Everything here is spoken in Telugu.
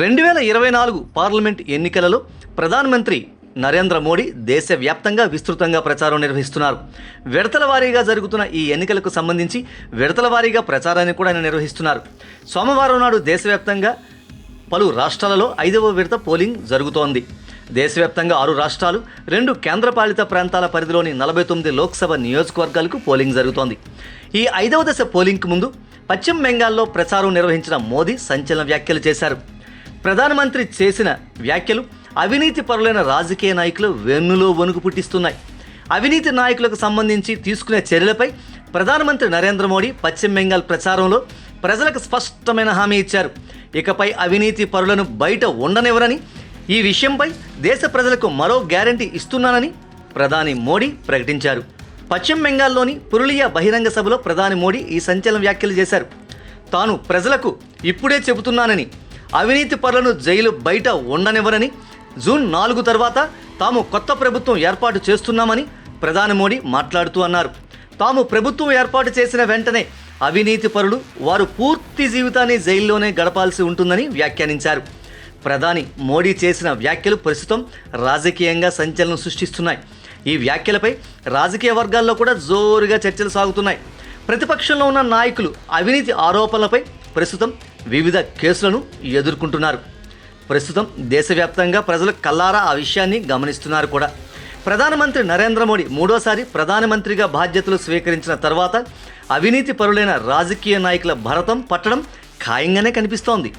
రెండు వేల ఇరవై నాలుగు పార్లమెంట్ ఎన్నికలలో ప్రధానమంత్రి నరేంద్ర మోడీ దేశవ్యాప్తంగా విస్తృతంగా ప్రచారం నిర్వహిస్తున్నారు. విడతల వారీగా జరుగుతున్న ఈ ఎన్నికలకు సంబంధించి విడతల వారీగా ప్రచారాన్ని కూడా ఆయన నిర్వహిస్తున్నారు. సోమవారం నాడు దేశవ్యాప్తంగా పలు రాష్ట్రాలలో ఐదవ విడత పోలింగ్ జరుగుతోంది. దేశవ్యాప్తంగా ఆరు రాష్ట్రాలు రెండు కేంద్రపాలిత ప్రాంతాల పరిధిలోని నలభై తొమ్మిది లోక్సభ నియోజకవర్గాలకు పోలింగ్ జరుగుతోంది. ఈ ఐదవ దశ పోలింగ్కు ముందు పశ్చిమ బెంగాల్లో ప్రచారం నిర్వహించిన మోదీ సంచలన వ్యాఖ్యలు చేశారు. ప్రధానమంత్రి చేసిన వ్యాఖ్యలు అవినీతి పరులైన రాజకీయ నాయకులు వెన్నులో వణుకు పుట్టిస్తున్నాయి. అవినీతి నాయకులకు సంబంధించి తీసుకునే చర్యలపై ప్రధానమంత్రి నరేంద్ర మోడీ పశ్చిమ బెంగాల్ ప్రచారంలో ప్రజలకు స్పష్టమైన హామీ ఇచ్చారు. ఇకపై అవినీతి పరులను బయట ఉండనివ్వరని ఈ విషయంపై దేశ ప్రజలకు మరో గ్యారంటీ ఇస్తున్నానని ప్రధాని మోడీ ప్రకటించారు. పశ్చిమ బెంగాల్లోని పురులియా బహిరంగ సభలో ప్రధాని మోడీ ఈ సంచలన వ్యాఖ్యలు చేశారు. తాను ప్రజలకు ఇప్పుడే చెబుతున్నానని అవినీతి పరులను జైలు బయట ఉండనివ్వరని జూన్ నాలుగు తర్వాత తాము కొత్త ప్రభుత్వం ఏర్పాటు చేస్తున్నామని ప్రధాని మోడీ మాట్లాడుతూ అన్నారు. తాము ప్రభుత్వం ఏర్పాటు చేసిన వెంటనే అవినీతి పరులు వారు పూర్తి జీవితాన్ని జైల్లోనే గడపాల్సి ఉంటుందని వ్యాఖ్యానించారు. ప్రధాని మోడీ చేసిన వ్యాఖ్యలు ప్రస్తుతం రాజకీయంగా సంచలనం సృష్టిస్తున్నాయి. ఈ వ్యాఖ్యలపై రాజకీయ వర్గాల్లో కూడా జోరుగా చర్చలు సాగుతున్నాయి. ప్రతిపక్షంలో ఉన్న నాయకులు అవినీతి ఆరోపణలపై ప్రస్తుతం వివిధ కేసులను ఎదుర్కొంటున్నారు. ప్రస్తుతం దేశవ్యాప్తంగా ప్రజలు కల్లారా ఆ విషయాన్ని గమనిస్తున్నారు కూడా. ప్రధానమంత్రి నరేంద్ర మోడీ మూడోసారి ప్రధానమంత్రిగా బాధ్యతలు స్వీకరించిన తర్వాత అవినీతి పరులైన రాజకీయ నాయకుల భరతం పట్టడం ఖాయంగానే కనిపిస్తోంది.